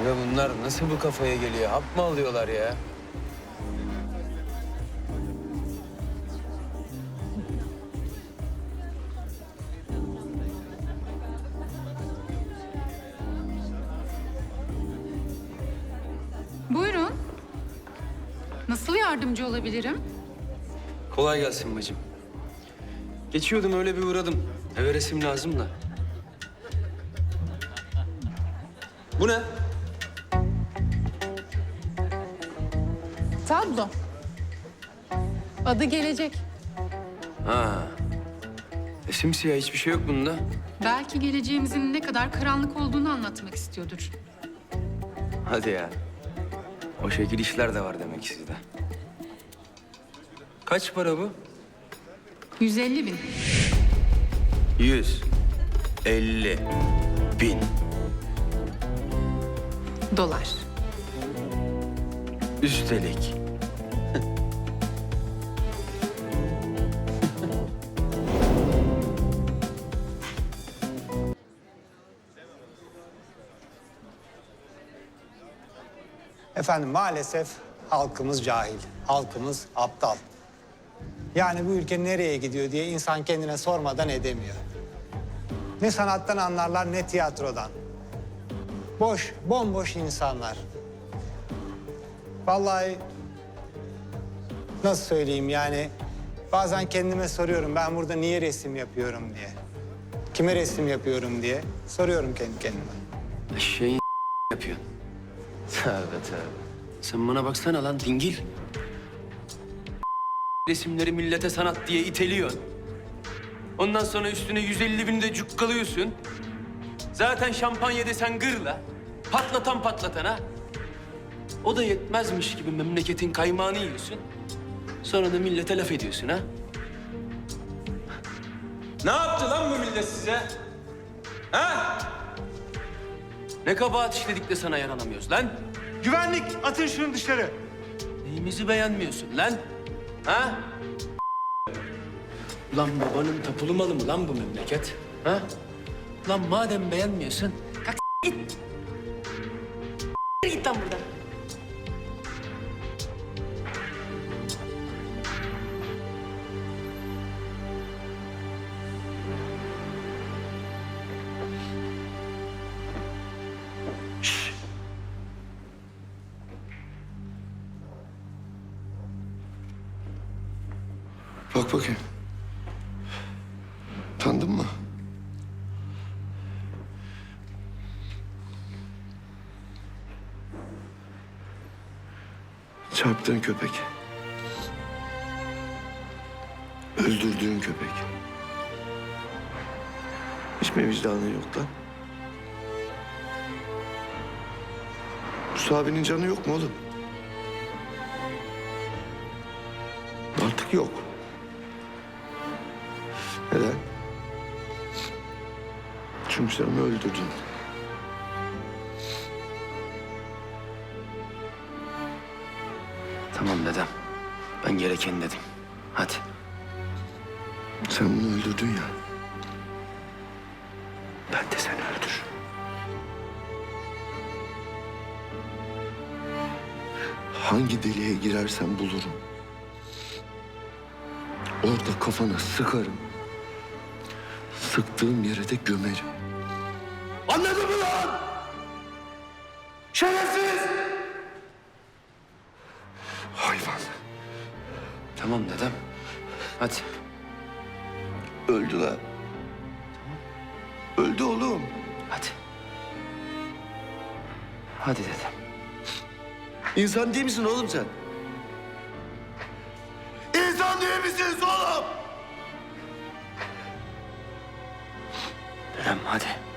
Aga bunlar nasıl bu kafaya geliyor? Hap mı alıyorlar ya? Buyurun. Nasıl yardımcı olabilirim? Kolay gelsin bacım. Geçiyordum öyle bir uğradım. Eve resim lazım da. Bu ne? Tablo. Adı gelecek. Ha. E, simsiyah hiçbir şey yok bunda. Belki geleceğimizin ne kadar karanlık olduğunu anlatmak istiyordur. Hadi ya. O şekil işler de var demek sizde. Kaç para bu? 150 bin. Yüz. Elli. Bin. Dolar. Üstelik. Efendim maalesef halkımız cahil, halkımız aptal. Yani bu ülke nereye gidiyor diye insan kendine sormadan edemiyor. Ne sanattan anlarlar ne tiyatrodan. Boş, bomboş insanlar. Vallahi nasıl söyleyeyim yani bazen kendime soruyorum ben burada niye resim yapıyorum diye. Kime resim yapıyorum diye soruyorum kendi kendime. Yapıyorsun. Tövbe tövbe. Sen bana baksana lan dingil. Resimleri millete sanat diye iteliyorsun. Ondan sonra üstüne 150 bin de cukkalıyorsun. Zaten şampanya desen gırla. Patlatan patlatana. O da yetmezmiş gibi memleketin kaymağını yiyorsun. Sonra da millete laf ediyorsun ha. Ne yaptı lan bu millet size? Ha? Ne kabahat işledik de sana yaranamıyoruz lan? Güvenlik atın şunu dışarı. Neyimizi beğenmiyorsun lan? Ha? Lan babanın tapulu malı mı lan bu memleket? Ha? Lan madem beğenmiyorsun, kalk git. Git lan buradan. Bak bakayım. Tanıdın mı? Çarptığın köpek. Öldürdüğün köpek. Hiç mi vicdanın yok lan? Musa canı yok mu oğlum? Artık yok. Neden? Çünkü sen onu öldürdün. Tamam dedem. Ben gereken dedim. Hadi. Sen bunu öldürdün ya. Ben de seni öldür. Hangi deliğe girersen bulurum. Orada kafana sıkarım. Sıktığım yere de gömerim. Anladın mı lan? Şerefsiz! Hayvan. Tamam dedem. Hadi. Öldü lan. Öldü oğlum. Hadi. Hadi dedem. İnsan değil misin oğlum sen? İnsan değil misiniz oğlum? Dedem hadi.